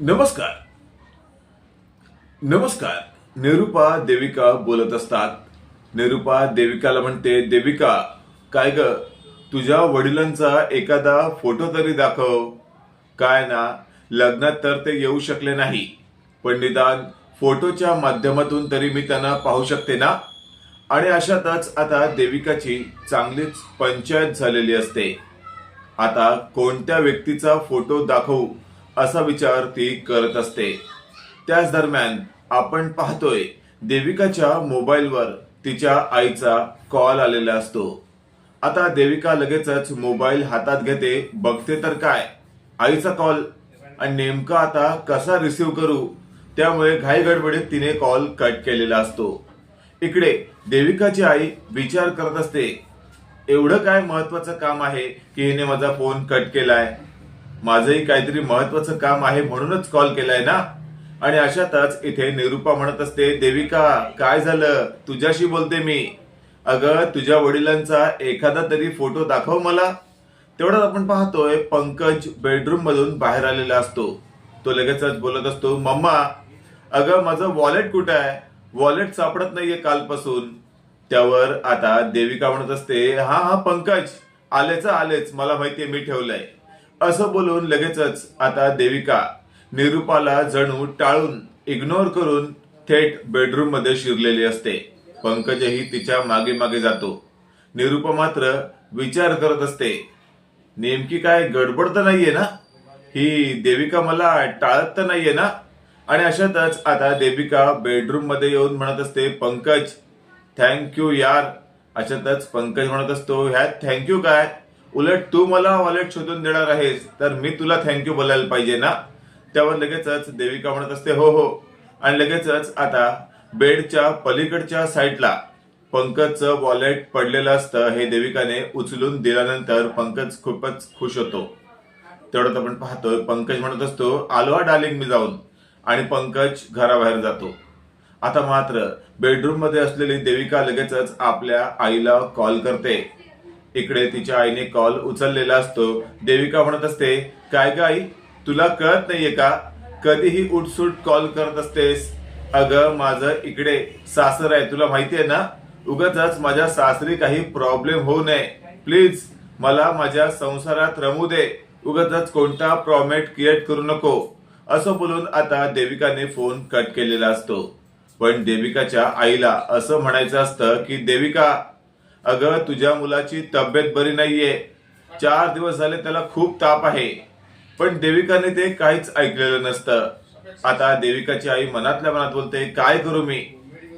नमस्कार. नमस्कार. निरुपा देविका बोलत असतात. निरुपा देविकाला म्हणते देविका काय ग? तुझ्या वडिलांचा एखादा फोटो तरी दाखव. काय ना? लग्नात तर ते येऊ शकले नाही. पण निदान फोटोच्या माध्यमातून तरी मी त्यांना पाहू शकते ना? आणि अशातच आता देविकाची चांगलीच पंचायत झालेली असते. आता कोणत्या व्यक्तीचा फोटो दाखवू असा विचार ती करत असते. त्याच दरम्यान आपण पाहतोय देविकाच्या मोबाईलवर तिच्या आईचा कॉल आलेला असतो. आता देविका लगेचच मोबाईल हातात घेते बघते तर काय? आईचा कॉल. आणि नेमका आता कसा रिसीव करू? त्यामुळे घाई गडबडीत तिने कॉल कट केलेला असतो. इकडे देविकाची आई विचार करत असते एवढं काय महत्वाचं काम आहे की हिने माझा फोन कट केलाय? माझंही काहीतरी महत्वाचं काम आहे म्हणूनच कॉल केलाय ना? आणि अशातच इथे निरुपा म्हणत असते देविका काय झालं? तुझ्याशी बोलते मी. अगं तुझ्या वडिलांचा एखादा तरी फोटो दाखव मला. तेवढाच आपण पाहतोय पंकज बेडरूम मधून बाहेर आलेला असतो. तो लगेचच बोलत असतो मम्मा अगं माझं वॉलेट कुठं आहे? वॉलेट सापडत नाहीये कालपासून. त्यावर आता देविका म्हणत असते हा हा पंकज आलेच आलेच मला माहितीये मी ठेवलंय. असं बोलून लगेचच आता देविका निरुपाला जणू टाळून इग्नोर करून थेट बेडरूममध्ये शिरलेली असते. पंकजही तिच्यामागे मागे जातो. निरुपा मात्र विचार करत असते. नेमकी काय गडबड तर नाहीये ना? ही देविका मला टाळत तर नाहीये ना? आणि अशातच आता देविका बेडरूममध्ये येऊन म्हणत असते पंकज थँक्यू यार. अशातच पंकज म्हणत असतो ह्यात थँक्यू काय? उलट तू मला वॉलेट शोधून देणार आहेस तर मी तुला थँक्यू बोलायला पाहिजे ना? त्यावर लगेचच देविका म्हणत असते हो हो. आणि लगेचच आता बेडच्या पलीकडच्या साईडला पंकजचं वॉलेट पडलेलं असतं हे देविकाने उचलून दिल्यानंतर पंकज खूपच खुश होतो. तेवढ्यात आपण पाहतोय पंकज म्हणत असतो आलो डार्लिंग मी जाऊन. आणि पंकज घराबाहेर जातो. आता मात्र बेडरूममध्ये असलेली देविका लगेचच आपल्या आईला कॉल करते. इकडे तिच्या आईने कॉल उचललेला असतो. देविका म्हणत असते काय ग आई? तुला कळत नाहीये का? कधीही उठसूट कॉल करत असतेस. अगं माझं इकडे सासर आहे तुला माहितीये ना? उगाच माझ्या सासरी काही प्रॉब्लेम होऊ नये. प्लीज मला माझ्या संसारात रमू दे. उगाच कोणता प्रॉमेट क्रिएट करू नको. असं बोलून आता देविकाने फोन कट केलेला असतो. पण देविकाच्या आईला असं म्हणायचं असतं की देविका अगं तुझ्या मुलाची तब्येत बरी नाहीये. चार दिवस झाले त्याला खूप ताप आहे. पण देविकाने ते काहीच ऐकलेलं नसतं. आता देविकाची आई मनातल्या मनात बोलते काय करू मी?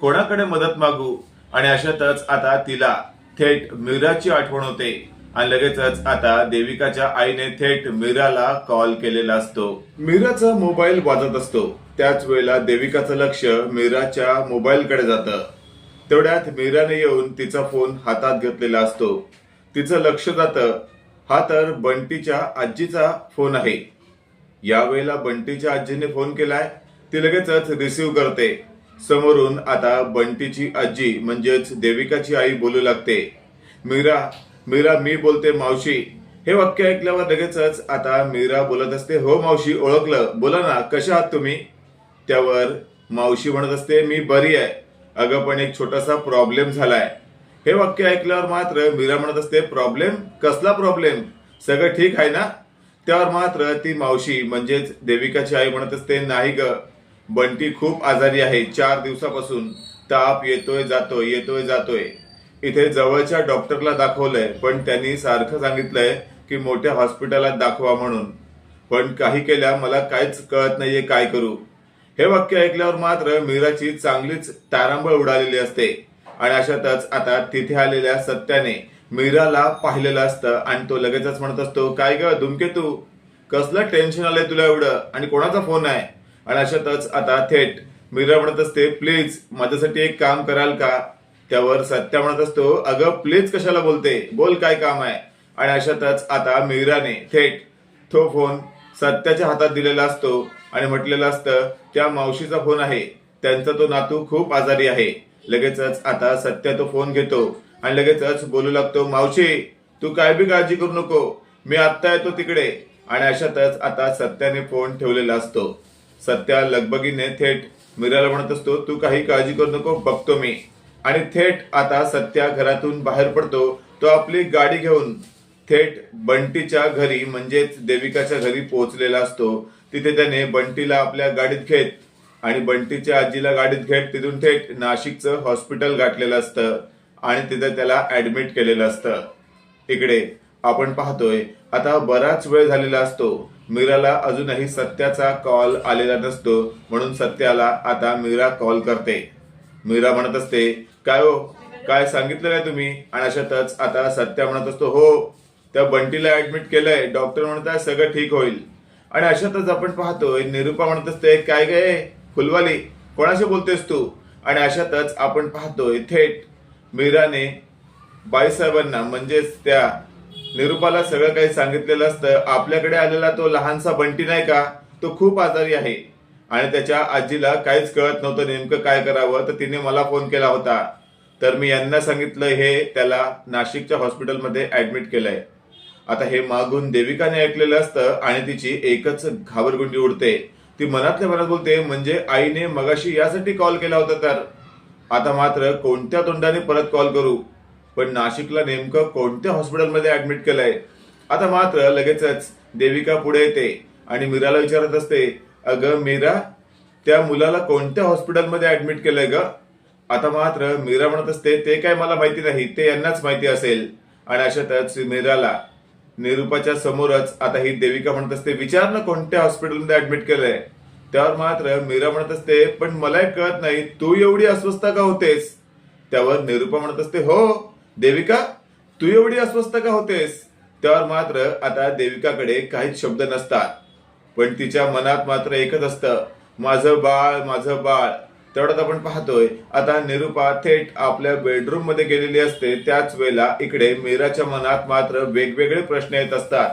कोणाकडे मदत मागू? आणि अशातच आता तिला थेट मीराची आठवण होते. आणि लगेचच आता देविकाच्या आईने थेट मीराला कॉल केलेला असतो. मीराचा मोबाईल वाजत असतो. त्याच वेळेला देविकाचं लक्ष मीराच्या मोबाईलकडे जातं. तेवढ्यात मीराने येऊन तिचा फोन हातात घेतलेला असतो. तिचं लक्ष जातं हा तर बंटीच्या आजीचा फोन आहे. यावेळेला बंटीच्या आजीने फोन केलाय ती लगेचच रिसीव करते. समोरून आता बंटीची आजी म्हणजेच देविकाची आई बोलू लागते. मीरा मीरा मी बोलते मावशी. हे वाक्य ऐकल्यावर लगेचच आता मीरा बोलत असते हो मावशी ओळखलं. बोला ना कशा आहात तुम्ही? त्यावर मावशी म्हणत असते मी बरी आहे. अगं पण एक छोटासा प्रॉब्लेम झालाय. हे वाक्य ऐकल्यावर मात्र मीरा म्हणत असते प्रॉब्लेम कसला प्रॉब्लेम सगळं ठीक आहे ना? त्यावर मात्र ती मावशी म्हणजेच देविकाची आई म्हणत असते नाही ग. बंटी खूप आजारी आहे. चार दिवसापासून ताप येतोय जातोय येतोय जातोय. इथे जवळच्या डॉक्टरला दाखवलंय पण त्यांनी सारखं सांगितलंय की मोठ्या हॉस्पिटलात दाखवा म्हणून. पण काही केल्या मला काहीच कळत नाहीये काय करू? हे वाक्य ऐकल्यावर मात्र मीराची चांगलीच तारांबळ उडालेली असते. आणि अशातच आता तिथे आलेल्या सत्याने मीराला पाहिलेलं असतं आणि तो लगेचच म्हणत असतो काय ग धुमकेतू कसलं टेन्शन आलंय तुला एवढं? आणि कोणाचा फोन आहे? आणि अशातच आता थेट मीरा म्हणत असते प्लीज माझ्यासाठी एक काम कराल का? त्यावर सत्या म्हणत असतो अगं प्लीज कशाला बोलते? बोल काय काम आहे? आणि अशातच आता मीराने थेट तो फोन सत्याच्या हातात दिलेला असतो. आणि म्हटलेलं असतं त्या मावशीचा फोन आहे. त्यांचा तो नातू खूप आजारी आहे. लगेचच आता सत्या तो फोन घेतो आणि लगेचच बोलू लागतो मावशी तू काय बी काळजी करू नको. मी आत्ता येतो तिकडे. आणि अशातच आता सत्याने फोन ठेवलेला असतो. सत्या लगबगीने थेट मीराला म्हणत असतो तू काही काळजी करू नको बघतो मी. आणि थेट आता सत्या घरातून बाहेर पडतो तो आपली गाडी घेऊन थेट बंटीच्या घरी म्हणजेच देविकाच्या घरी पोहोचलेला असतो. तिथे त्याने बंटीला आपल्या गाडीत घेत आणि बंटीच्या आजीला गाडीत घेत तिथून थेट नाशिकचं हॉस्पिटल गाठलेलं असतं आणि तिथे त्याला ऍडमिट केलेलं असतं. इकडे आपण पाहतोय आता बराच वेळ झालेला असतो. मीराला अजूनही सत्याचा कॉल आलेला नसतो म्हणून सत्याला आता मीरा कॉल करते. मीरा म्हणत असते काय हो? काय सांगितलं नाही तुम्ही? आणि अशातच आता सत्या म्हणत असतो हो त्या बंटीला ऍडमिट केलंय डॉक्टर म्हणत आहे सगळं ठीक होईल. आणि अशातच आपण पाहतोय निरुपा म्हणत असते काय काय फुलवाली कोणाशी बोलतेस तू? आणि अशातच आपण पाहतोय थेट मीराने बाईसाहेबांना म्हणजेच त्या निरुपाला सगळं काही सांगितलेलं असतं. आपल्याकडे आलेला तो लहानसा बंटी नाही का? तो खूप आजारी आहे. आणि त्याच्या आजीला काहीच कळत नव्हतं नेमकं काय करावं तर तिने मला फोन केला होता. तर मी यांना सांगितलं हे त्याला नाशिकच्या हॉस्पिटलमध्ये ऍडमिट केलंय. आता हे मागून देविकाने ऐकलेलं असतं आणि तिची एकच घाबरगुंडी उडते. ती मनातल्या मनात बोलते म्हणजे आईने मगाशी यासाठी कॉल केला होता तर? आता मात्र कोणत्या तोंडाने परत कॉल करू? पण नाशिकला नेमकं कोणत्या हॉस्पिटलमध्ये ऍडमिट केलंय? आता मात्र लगेचच. देविका पुढे येते आणि मीराला विचारत असते अगं मीरा त्या मुलाला कोणत्या हॉस्पिटलमध्ये ऍडमिट केलंय ग? आता मात्र मीरा म्हणत असते ते काय मला माहिती नाही ते यांनाच माहिती असेल. आणि अशातच मीराला निरुपाच्या समोरच. आता ही देविका म्हणत असते विचार ना कोणत्या हॉस्पिटलमध्ये ऍडमिट केलंय. त्यावर मात्र मीरा म्हणत असते पण मला एक कळत नाही तू एवढी अस्वस्थ का होतेस? त्यावर निरुपा म्हणत असते हो देविका तू एवढी अस्वस्थ का होतेस? त्यावर मात्र आता देविकाकडे काहीच शब्द नसतात. पण तिच्या मनात मात्र एकच असतं माझं बाळ माझं बाळ. तेवढ्यात आपण पाहतोय. आता निरुपा थेट आपल्या बेडरूममध्ये गेलेली असते. त्याच वेळेला इकडे मीराच्या मनात मात्र वेगवेगळे प्रश्न येत असतात.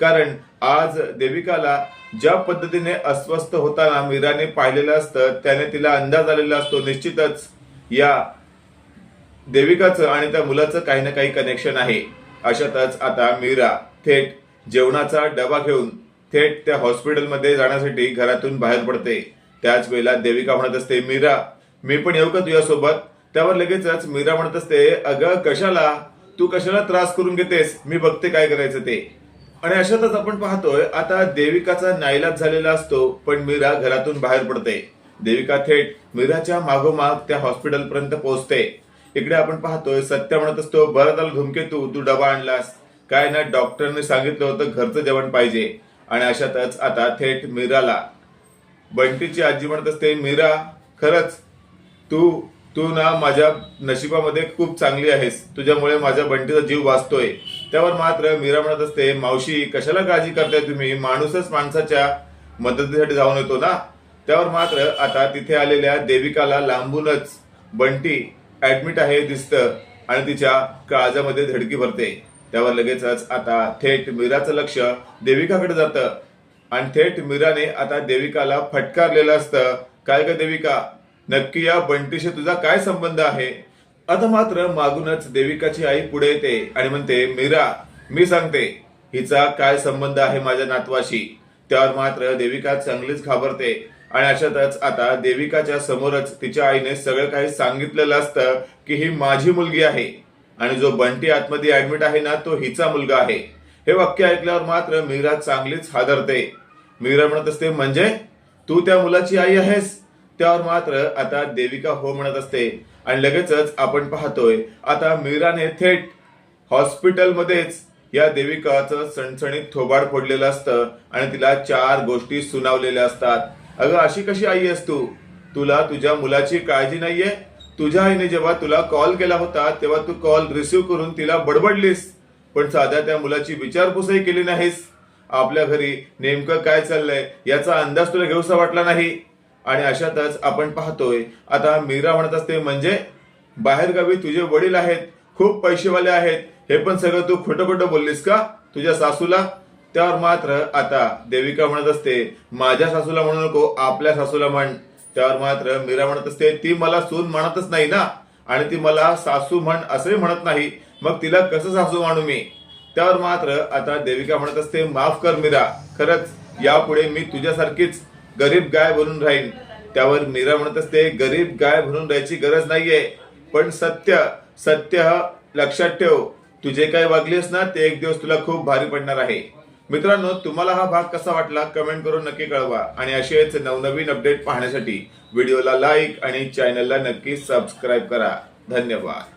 कारण आज देविकाला ज्या पद्धतीने अस्वस्थ होताना मीराने पाहिलेलं असतं त्याने तिला अंदाज आलेला असतो. निश्चितच या देविकाचं आणि त्या मुलाचं काही ना काही कनेक्शन आहे. अशातच आता मीरा थेट जेवणाचा डबा घेऊन थेट त्या हॉस्पिटलमध्ये जाण्यासाठी घरातून बाहेर पडते. त्याच वेळेला देविका म्हणत असते मीरा मी पण येऊ का तुझ्यासोबत? त्यावर लगेचच मीरा म्हणत असते अगं कशाला? तू कशाला त्रास करून घेतेस? मी बघते काय करायचं ते. आणि अशातच आपण पाहतोय आता देविकाचा नाईलाज झालेला असतो पण मीरा घरातून बाहेर पडते. देविका थेट मीराच्या मागोमाग त्या हॉस्पिटल पर्यंत पोहोचते. इकडे आपण पाहतोय सत्य म्हणत असतो बरं त्याला धुमकेतू तू डबा आणलास. काय ना डॉक्टरने सांगितलं होतं घरचं जेवण पाहिजे. आणि अशातच आता थेट मीराला बंटीची आजी म्हणत असते मीरा खरंच तू तू ना माझ्या नशिबामध्ये खूप चांगली आहेस. तुझ्यामुळे माझ्या बंटीचा जीव वाचतोय. त्यावर मात्र मीरा म्हणत असते मावशी कशाला काळजी करताय तुम्ही? माणूसच माणसाच्या मदतीसाठी जाऊन येतो ना? त्यावर मात्र आता तिथे आलेल्या देविकाला लांबूनच बंटी ऍडमिट आहे दिसतं आणि तिच्या काळजामध्ये धडकी भरते. त्यावर लगेचच आता थेट मीराचं लक्ष देविकाकडे जातं. आणि थेट मीराने आता देविकाला फटकारलेलं असतं. काय का देविका? नक्की या बंटीशी तुझा काय संबंध आहे? आता मात्र मागूनच देविकाची आई पुढे येते आणि म्हणते मीरा मी सांगते हिचा काय संबंध आहे माझ्या नातवाशी? त्यावर मात्र देविका चांगलीच घाबरते. आणि अशातच आता देविकाच्या समोरच तिच्या आईने सगळं काही सांगितलेलं असतं की ही माझी मुलगी आहे. आणि जो बंटी आतमध्ये ऍडमिट आहे ना तो हिचा मुलगा आहे. हे वाक्य ऐकल्यावर मात्र मीरा चांगलीच हादरते. मीरा म्हणत असते म्हणजे तू त्या मुलाची आई आहेस. त्यावर मात्र आता देविका हो म्हणत असते आणि लगेचच आपण पाहतोय आता मीराने थेट हॉस्पिटलमध्येच या देविकाचं सणसणीत थोबाड फोडलेलं असतं आणि तिला चार गोष्टी सुनावलेल्या असतात. अगं अशी कशी आई आहेस तू? तुला तुझ्या मुलाची काळजी नाहीये? तुझ्या आईने जेव्हा तुला कॉल केला होता तेव्हा तू कॉल रिसिव्ह करून तिला बडबडलीस. पण साध्या त्या मुलाची विचारपूसही केली नाहीस. आपल्या घरी नेमकं काय चाललंय याचा अंदाज तुला घेऊसा वाटला नाही? आणि अशातच आपण पाहतोय आता मीरा म्हणत असते म्हणजे बाहेरगावी तुझे वडील आहेत खूप पैसेवाले आहेत हे पण सगळं तू खोटं खोटं बोललीस का? तुझ्या सासूला? त्यावर मात्र आता देविका म्हणत असते माझ्या सासूला म्हणू नको आपल्या सासूला म्हण. त्यावर मात्र मीरा म्हणत असते ती मला सून म्हणतच नाही ना? आणि ती मला सासू म्हण असंही म्हणत नाही. मग तिला कसं सासू मानू मी? त्यावर मात्र आता देविका म्हणत असते माफ कर मीरा खरंच यापुढे मी तुझ्यासारखीच गरीब गाय बनून राहीन. त्यावर मीरा म्हणत असते गरीब गाय बनून राहायची गरज नाहीये पण सत्य सत्य लक्षात ठेव. तुझे काय वागलीस ना ते एक दिवस तुला खूप भारी पडणार आहे. मित्रांनो तुम्हाला हा भाग कसा वाटला कमेंट करून नक्की कळवा. आणि असेच नवनवीन अपडेट पाहण्यासाठी व्हिडिओला लाईक आणि चॅनलला नक्की सबस्क्राईब करा. धन्यवाद.